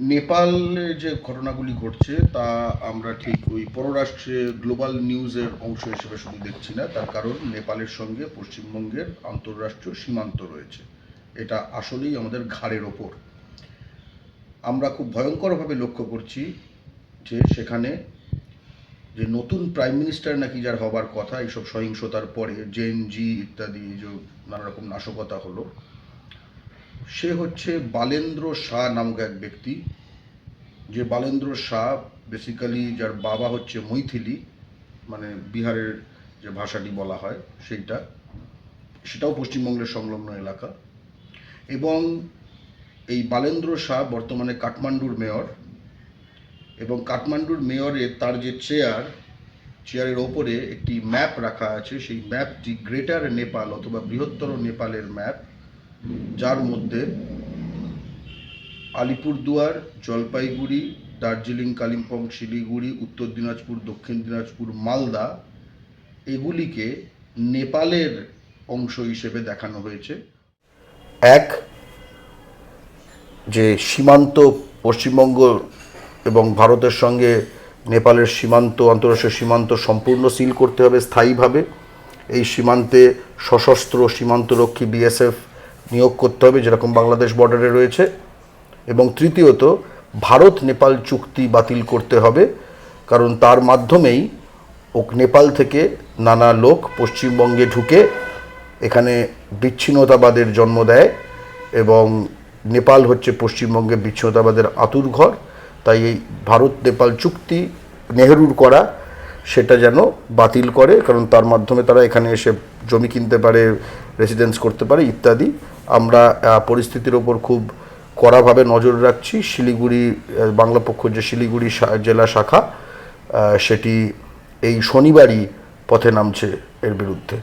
নেপালে যে ঘটনাগুলি ঘটছে, তা আমরা ঠিক ওই পররাষ্ট্রে গ্লোবাল নিউজের অংশ হিসেবে শুধু দেখছি না, তার কারণ নেপালের সঙ্গে পশ্চিমবঙ্গের আন্তঃরাষ্ট্রীয় সীমান্ত রয়েছে। এটা আসলেই আমাদের ঘাড়ের ওপর। আমরা খুব ভয়ঙ্করভাবে লক্ষ্য করছি যে সেখানে যে নতুন প্রাইম মিনিস্টার নাকি যার হবার কথা, এইসব সহিংসতার পরে জেন জি ইত্যাদি যে নানা রকম নাশকতা হলো সে হচ্ছে বালেন্দ্র শাহ নামক এক ব্যক্তি। যে বালেন্দ্র শাহ বেসিক্যালি যার বাবা হচ্ছে মৈথিলি মানে বিহারের যে ভাষাটি বলা হয় সেইটা। সেটাও পশ্চিমবঙ্গের সংলগ্ন এলাকা। এবং এই বালেন্দ্র শাহ বর্তমানে কাঠমান্ডুর মেয়র। এবং কাঠমান্ডুর মেয়রে তার যে চেয়ার চেয়ারের ওপরে একটি ম্যাপ রাখা আছে। সেই ম্যাপটি গ্রেটার নেপাল অথবা বৃহত্তর নেপালের ম্যাপ যার মধ্যে আলিপুরদুয়ার, জলপাইগুড়ি, দার্জিলিং, কালিম্পং, শিলিগুড়ি, উত্তর দিনাজপুর, দক্ষিণ দিনাজপুর, মালদা, এগুলিকে নেপালের অংশ হিসেবে দেখানো হয়েছে। এক, যে সীমান্ত পশ্চিমবঙ্গ এবং ভারতের সঙ্গে নেপালের সীমান্ত, আন্তঃরাষ্ট্রীয় সীমান্ত সম্পূর্ণ সিল করতে হবে স্থায়ীভাবে। এই সীমান্তে সশস্ত্র সীমান্তরক্ষী বিএসএফ নিয়োগ করতে হবে, যেরকম বাংলাদেশ বর্ডারে রয়েছে। এবং তৃতীয়ত, ভারত নেপাল চুক্তি বাতিল করতে হবে, কারণ তার মাধ্যমেই ও নেপাল থেকে নানা লোক পশ্চিমবঙ্গে ঢুকে এখানে বিচ্ছিন্নতাবাদের জন্ম দেয় এবং নেপাল হচ্ছে পশ্চিমবঙ্গে বিচ্ছিন্নতাবাদের আতুর ঘর। তাই এই ভারত নেপাল চুক্তি নেহরুর করা, সেটা যেন বাতিল করে, কারণ তার মাধ্যমে তারা এখানে এসে জমি কিনতে পারে রেসিডেন্স করতে পারে ইত্যাদি। আমরা পরিস্থিতির ওপর খুব কড়াভাবে নজর রাখছি। শিলিগুড়ি বাংলা পক্ষ যে শিলিগুড়ি জেলা শাখা সেটি এই শনিবারই পথে নামছে এর বিরুদ্ধে।